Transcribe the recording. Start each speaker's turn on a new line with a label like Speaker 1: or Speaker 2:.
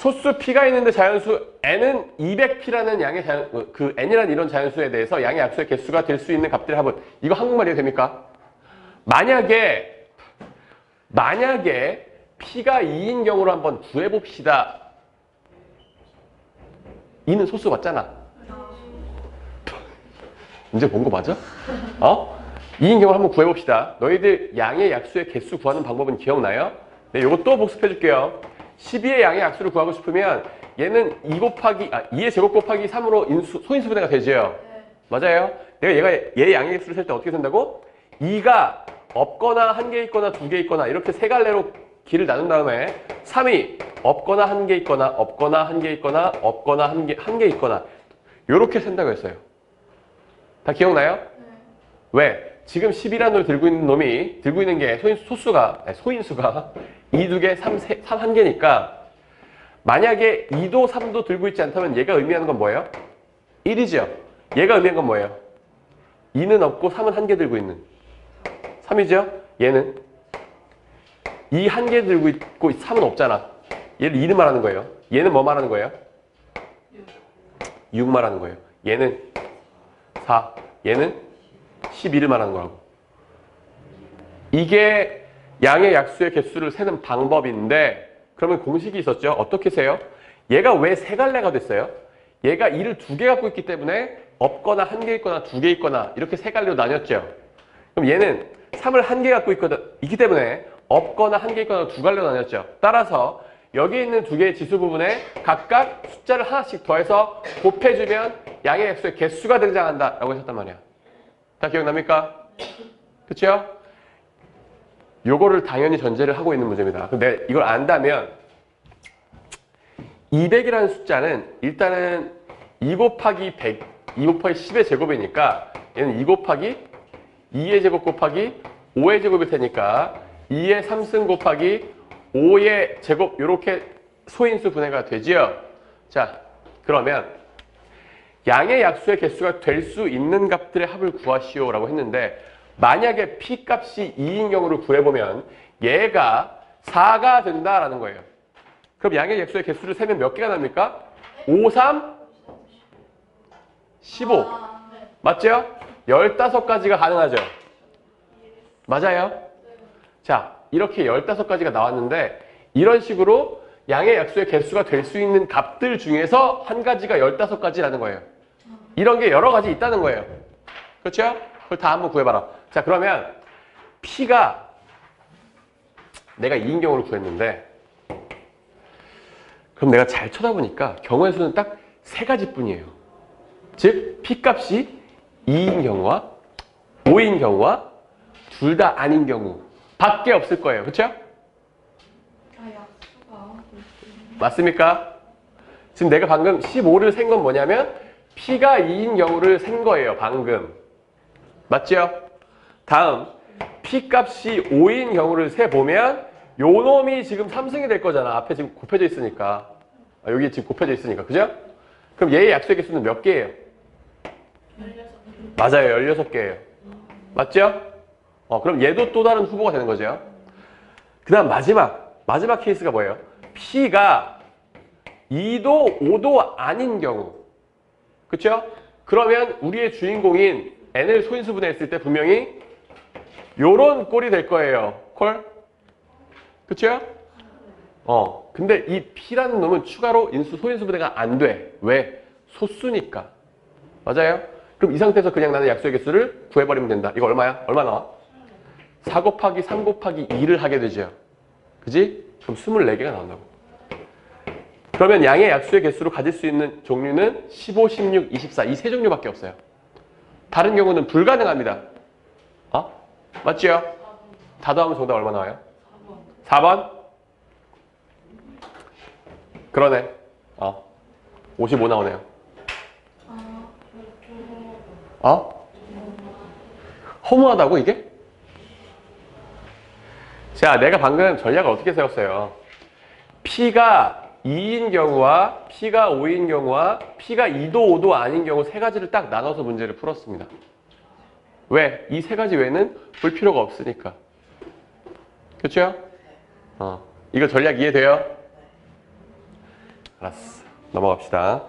Speaker 1: 소수 P가 있는데 자연수 N은 200P라는 양의 자연, 그 N이라는 이런 자연수에 대해서 양의 약수의 개수가 될 수 있는 값들의 합은 이거 한국말이 됩니까? 만약에 만약에 P가 2인 경우로 한번 구해봅시다. 2는 소수 맞잖아. 이제 본 거 맞아? 어? 2인 경우를 한번 구해봅시다. 너희들 양의 약수의 개수 구하는 방법은 기억나요? 네, 요거 또 복습해줄게요. 12의 양의 약수를 구하고 싶으면 얘는 2 곱하기, 아, 2의 제곱 곱하기 3으로 인수, 소인수분해가 되죠? 맞아요. 내가 얘가 얘의 양의 개수를 셀 때 어떻게 된다고? 2가 없거나 한 개 있거나 두 개 있거나 이렇게 세 갈래로 길을 나눈 다음에 3이 없거나 한 개 있거나 없거나 한 개 있거나 없거나 한 개 한 개 있거나 이렇게 센다고 했어요. 다 기억나요? 왜? 지금 10이라는 걸 들고 있는 놈이 들고 있는 게 소인, 소수가 아니, 소인수가 2, 2개, 3, 3, 3 1개니까 만약에 2도 3도 들고 있지 않다면 얘가 의미하는 건 뭐예요? 1이죠. 얘가 의미하는 건 뭐예요? 2는 없고 3은 한 개 들고 있는 3이죠. 얘는 2 한 개 들고 있고 3은 없잖아. 얘를 2는 말하는 거예요. 얘는 뭐 말하는 거예요? 6 말하는 거예요. 얘는 4, 얘는 12를 말하는 거라고. 이게 양의 약수의 개수를 세는 방법인데 그러면 공식이 있었죠. 어떻게 세요? 얘가 왜 세 갈래가 됐어요? 얘가 2를 두 개 갖고 있기 때문에 없거나 한 개 있거나 두 개 있거나 이렇게 세 갈래로 나뉘었죠. 그럼 얘는 3을 한 개 갖고 있기 때문에 없거나 한 개 있거나 두 갈래로 나뉘었죠. 따라서 여기 있는 두 개의 지수 부분에 각각 숫자를 하나씩 더해서 곱해주면 양의 약수의 개수가 등장한다라고 했었단 말이야. 다 기억납니까? 그쵸? 요거를 당연히 전제를 하고 있는 문제입니다. 근데 이걸 안다면 200이라는 숫자는 일단은 2 곱하기 100, 2 곱하기 10의 제곱이니까 얘는 2 곱하기 2의 제곱 곱하기 5의 제곱일 테니까 2의 3승 곱하기 5의 제곱 이렇게 소인수 분해가 되지요. 자, 그러면 양의 약수의 개수가 될 수 있는 값들의 합을 구하시오 라고 했는데 만약에 p 값이 2인 경우를 구해보면 얘가 4가 된다라는 거예요. 그럼 양의 약수의 개수를 세면 몇 개가 납니까? 5, 3, 15. 맞죠? 15가지가 가능하죠? 맞아요? 자, 이렇게 15가지가 나왔는데 이런 식으로 양의 약수의 개수가 될 수 있는 값들 중에서 한 가지가 15가지라는 거예요. 이런 게 여러 가지 있다는 거예요. 그렇죠? 그걸 다 한번 구해봐라. 자, 그러면 P가 내가 2인 경우를 구했는데 그럼 내가 잘 쳐다보니까 경우의 수는 딱 세 가지 뿐이에요. 즉, P 값이 2인 경우와 5인 경우와 둘 다 아닌 경우 밖에 없을 거예요. 그렇죠?
Speaker 2: 아, 약수가
Speaker 1: 맞습니까? 지금 내가 방금 15를 센 건 뭐냐면 P가 2인 경우를 센 거예요. 방금. 맞죠? 다음 P 값이 5인 경우를 세 보면 요 놈이 지금 3승이 될 거잖아. 앞에 지금 곱해져 있으니까. 아, 여기 지금 곱해져 있으니까. 그죠? 그럼 얘의 약수의 개수는 몇 개예요? 맞아요. 16개예요. 맞죠? 어, 그럼 얘도 또 다른 후보가 되는 거죠. 그 다음 마지막. 마지막 케이스가 뭐예요? P가 2도 5도 아닌 경우. 그쵸? 그러면 우리의 주인공인 n을 소인수 분해했을 때 분명히 요런 꼴이 될 거예요. 콜? 그쵸? 어. 근데 이 P라는 놈은 추가로 인수 소인수 분해가 안 돼. 왜? 소수니까. 맞아요? 그럼 이 상태에서 그냥 나는 약수의 개수를 구해버리면 된다. 이거 얼마야? 얼마 나와? 4 곱하기 3 곱하기 2를 하게 되죠. 그지? 그럼 24개가 나온다고. 그러면 양의 약수의 개수로 가질 수 있는 종류는 15, 16, 24 이 세 종류밖에 없어요. 다른 경우는 불가능합니다. 어? 맞지요? 다 더하면 정답 얼마 나와요? 4번? 그러네. 어. 55 나오네요. 어? 허무하다고 이게? 자, 내가 방금 전략을 어떻게 세웠어요? P가 2인 경우와 P가 5인 경우와 P가 2도 5도 아닌 경우 세 가지를 딱 나눠서 문제를 풀었습니다. 왜? 이 세 가지 외에는 볼 필요가 없으니까. 그렇죠? 어. 이거 전략 이해돼요? 알았어. 넘어갑시다.